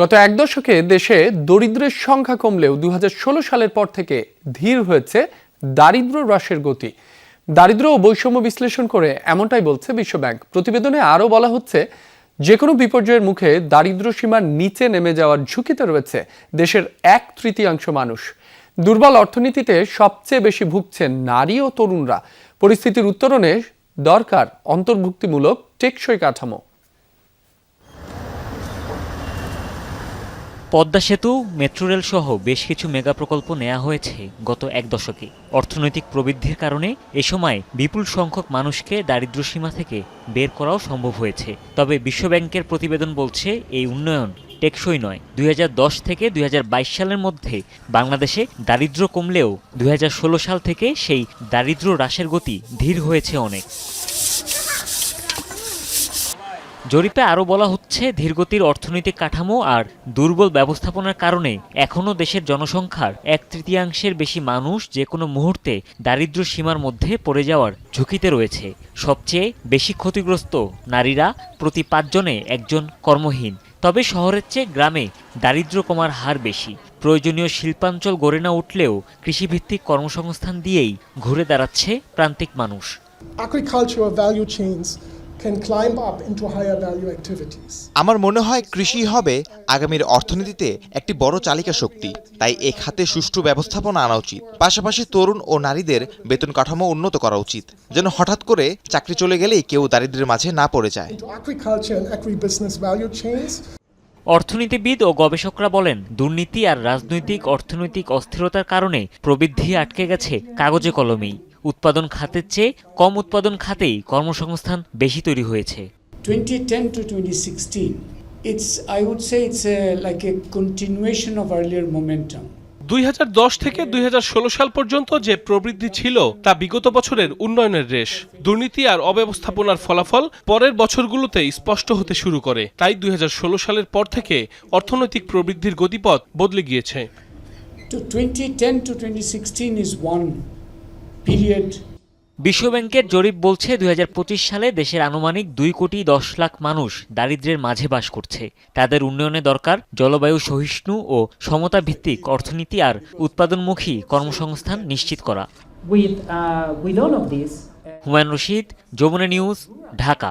গত এক দশকে দেশে দরিদ্রের সংখ্যা কমলেও দু হাজার ষোলো সালের পর থেকে ধীর হয়েছে দারিদ্র হ্রাসের গতি। দারিদ্র ও বৈষম্য বিশ্লেষণ করে এমনটাই বলছে বিশ্বব্যাংক। প্রতিবেদনে আরও বলা হচ্ছে যে কোনো বিপর্যয়ের মুখে দারিদ্র সীমার নিচে নেমে যাওয়ার ঝুঁকিতে রয়েছে দেশের এক তৃতীয়াংশ মানুষ। দুর্বল অর্থনীতিতে সবচেয়ে বেশি ভুগছেন নারী ও তরুণরা। পরিস্থিতির উত্তরণে দরকার অন্তর্ভুক্তিমূলক টেকসই কাঠামো। পদ্মা সেতু, মেট্রো রেল সহ বেশ কিছু মেগা প্রকল্প নেওয়া হয়েছে গত এক দশকে। অর্থনৈতিক প্রবৃদ্ধির কারণে এ সময় বিপুল সংখ্যক মানুষকে দারিদ্র্য সীমা থেকে বের করাও সম্ভব হয়েছে। তবে বিশ্বব্যাংকের প্রতিবেদন বলছে, এই উন্নয়ন টেকসই নয়। দুই থেকে দুই হাজার বাইশ সালের মধ্যে বাংলাদেশে দারিদ্র্য কমলেও দুই হাজার ষোলো সাল থেকে সেই দারিদ্র্য হ্রাসের গতি ধীর হয়েছে অনেক। জরিপে আরও বলা হচ্ছে, ধীরগতির অর্থনৈতিক কাঠামো আর দুর্বল ব্যবস্থাপনার কারণে এখনও দেশের জনসংখ্যার এক তৃতীয়াংশের বেশি মানুষ যে কোনো মুহূর্তে দারিদ্র্য সীমার মধ্যে পড়ে যাওয়ার ঝুঁকিতে রয়েছে। সবচেয়ে বেশি ক্ষতিগ্রস্ত নারীরা প্রতি পাঁচজনে একজন কর্মহীন। তবে শহরের চেয়ে গ্রামে দারিদ্র্য কমার হার বেশি। প্রয়োজনীয় শিল্পাঞ্চল গড়ে না উঠলেও কৃষিভিত্তিক কর্মসংস্থান দিয়েই ঘুরে দাঁড়াচ্ছে প্রান্তিক মানুষ। Value chains can climb up into higher value activities. আমার মনে হয় কৃষি হবে আগামীর অর্থনীতিতে একটি বড় চালিকা শক্তি। তাই এ খাতে সুষ্ঠু ব্যবস্থাপনা আনা উচিত। পাশাপাশি তরুণ ও নারীদের বেতন কাঠামো উন্নত করা উচিত। যেন হঠাৎ করে চাকরি চলে গেলেই কেউ দারিদ্র্যের মাঝে না পড়ে যায়। অর্থনীতিবিদ ও গবেষকরা বলেন দুর্নীতি আর রাজনৈতিক অর্থনৈতিক অস্থিরতার কারণে প্রবৃদ্ধি আটকে গেছে কাগজে কলমেই। উৎপাদন খাতের চেয়ে কম উৎপাদন খাতেই কর্মসংস্থান বেশি তৈরি হয়েছে। 2010 to 2016, it's, I would say it's a, like a continuation of earlier momentum. দুই থেকে দুই হাজার ষোলো সাল পর্যন্ত যে প্রবৃদ্ধি ছিল তা বিগত বছরের উন্নয়নের রেশ। দুর্নীতি আর অব্যবস্থাপনার ফলাফল পরের বছরগুলোতে স্পষ্ট হতে শুরু করে। তাই দুই হাজার ষোলো সালের পর থেকে অর্থনৈতিক প্রবৃদ্ধির গতিপথ বদলে গিয়েছে। Period বিশ্বব্যাংকের জরিপ বলছে দু হাজার পঁচিশ সালে দেশের আনুমানিক দুই কোটি দশ লাখ মানুষ দারিদ্র্যের মাঝে বাস করছে। তাদের উন্নয়নে দরকার জলবায়ু সহিষ্ণু ও সমতা ভিত্তিক অর্থনীতি আর উৎপাদনমুখী কর্মসংস্থান নিশ্চিত করা। Uh, Humayun Rashid Jamuna news Dhaka.